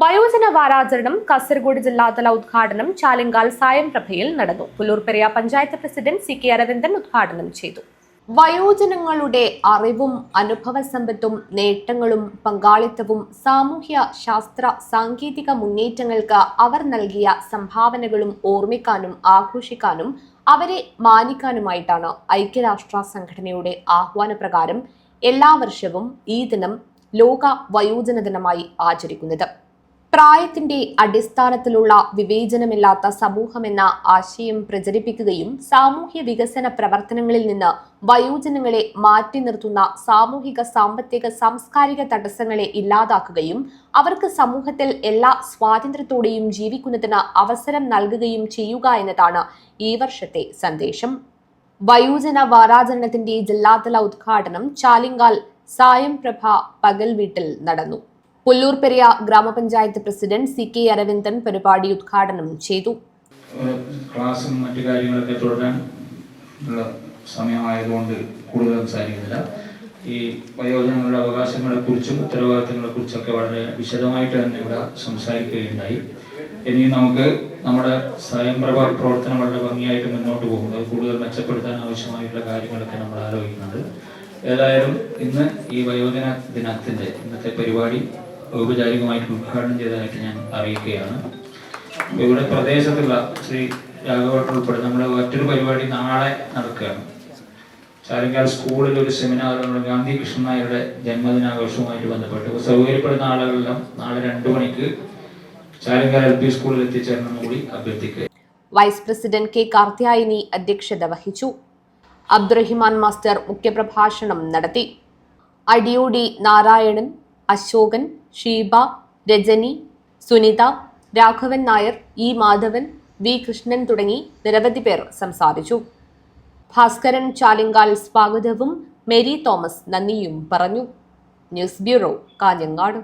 വയോജന വാരാചരണം കാസർഗോഡ് ജില്ലാതല ഉദ്ഘാടനം ചാലിങ്കാൽ സായം പ്രഭയിൽ നടന്നു. Pullurperiya panchayat president C K Aravindan ഉദ്ഘാടനം ചെയ്തു. വയോജനങ്ങളുടെ അറിവും അനുഭവ സമ്പത്തും നേട്ടങ്ങളും പങ്കാളിത്തവും സാമൂഹ്യ ശാസ്ത്ര സാങ്കേതിക മുന്നേറ്റങ്ങൾക്ക് അവർ നൽകിയ സംഭാവനകളും ഓർമ്മിക്കാനും ആഘോഷിക്കാനും അവരെ മാനിക്കാനുമായിട്ടാണ് ഐക്യരാഷ്ട്ര സംഘടനയുടെ ആഹ്വാനപ്രകാരം എല്ലാ വർഷവും ഈ ദിനം ലോക വയോജന ദിനമായി ആചരിക്കുന്നത്. പ്രായത്തിന്റെ അടിസ്ഥാനത്തിലുള്ള വിവേചനമില്ലാത്ത സമൂഹമെന്ന ആശയം പ്രചരിപ്പിക്കുകയും സാമൂഹ്യ വികസന പ്രവർത്തനങ്ങളിൽ നിന്ന് വയോജനങ്ങളെ മാറ്റി നിർത്തുന്ന സാമൂഹിക സാമ്പത്തിക സാംസ്കാരിക തടസ്സങ്ങളെ ഇല്ലാതാക്കുകയും അവർക്ക് സമൂഹത്തിൽ എല്ലാ സ്വാതന്ത്ര്യത്തോടെയും ജീവിക്കുന്നതിന് അവസരം നൽകുകയും ചെയ്യുക എന്നതാണ് ഈ വർഷത്തെ സന്ദേശം. വയോജന വാരാചരണത്തിന്റെ ജില്ലാതല ഉദ്ഘാടനം ചാലിങ്കാൽ സായം പ്രഭ പകൽ വീട്ടിൽ നടന്നു. പുല്ലൂർ പെരിയ ഗ്രാമപഞ്ചായത്ത് പ്രസിഡന്റ് സി കെ അരവിന്ദൻ പരിപാടി ഉദ്ഘാടനം ചെയ്തു. ക്ലാസും മറ്റു കാര്യങ്ങളൊക്കെ തുടരാൻ സമയമായതുകൊണ്ട് കൂടുതൽ സംസാരിക്കുന്നില്ല. ഈ വയോജനങ്ങളുടെ അവകാശങ്ങളെ കുറിച്ചും ഉത്തരവാദിത്തങ്ങളെ കുറിച്ചൊക്കെ വളരെ വിശദമായിട്ട് തന്നെ ഇവിടെ സംസാരിക്കുകയുണ്ടായി. ഇനി നമുക്ക് നമ്മുടെ സ്വയംപ്രഭ പ്രവർത്തനം വളരെ ഭംഗിയായിട്ട് മുന്നോട്ട് പോകും കൂടുതൽ മെച്ചപ്പെടുത്താൻ ആവശ്യമായിട്ടുള്ള കാര്യങ്ങളൊക്കെ നമ്മൾ ആലോചിക്കുന്നുണ്ട്. ഏതായാലും ഇന്ന് ഈ വയോജന ദിനത്തിന്റെ ഇന്നത്തെ പരിപാടി ഔപചാരികമായിട്ട് ഉദ്ഘാടനം ചെയ്തതായിട്ട് ഞാൻ അറിയിക്കുകയാണ്. ഇവിടെ പ്രദേശത്തുള്ള ശ്രീ രാഘവട്ട് ഉൾപ്പെടെ നമ്മുടെ മറ്റൊരു പരിപാടി നാളെ നടക്കുകയാണ്. ചാരങ്കാൽ സ്കൂളിൽ ഒരു സെമിനാർ നമ്മുടെ ഗാന്ധി കൃഷ്ണൻ നായരുടെ ജന്മദിനാഘോഷവുമായിട്ട് ബന്ധപ്പെട്ട്. സൗകര്യപ്പെടുന്ന ആളുകളെല്ലാം നാളെ രണ്ടു മണിക്ക് ചാരങ്കാൽ എൽ പി സ്കൂളിൽ എത്തിച്ചേരണം കൂടി അഭ്യർത്ഥിക്കുക വൈസ് പ്രസിഡന്റ് കെ കാർത്യായനി അധ്യക്ഷത വഹിച്ചു. അബ്ദുറഹിമാൻ മാസ്റ്റർ മുഖ്യപ്രഭാഷണം നടത്തി. അടിയോടി നാരായണൻ അശോകൻ ഷീബ രജനി സുനിത രാഘവൻ നായർ ഇ മാധവൻ വി കൃഷ്ണൻ തുടങ്ങി നിരവധി പേർ സംസാരിച്ചു. ഭാസ്കരൻ ചാലിങ്കാൽ സ്വാഗതവും മേരി തോമസ് നന്ദിയും പറഞ്ഞു. News bureau Kanhangad.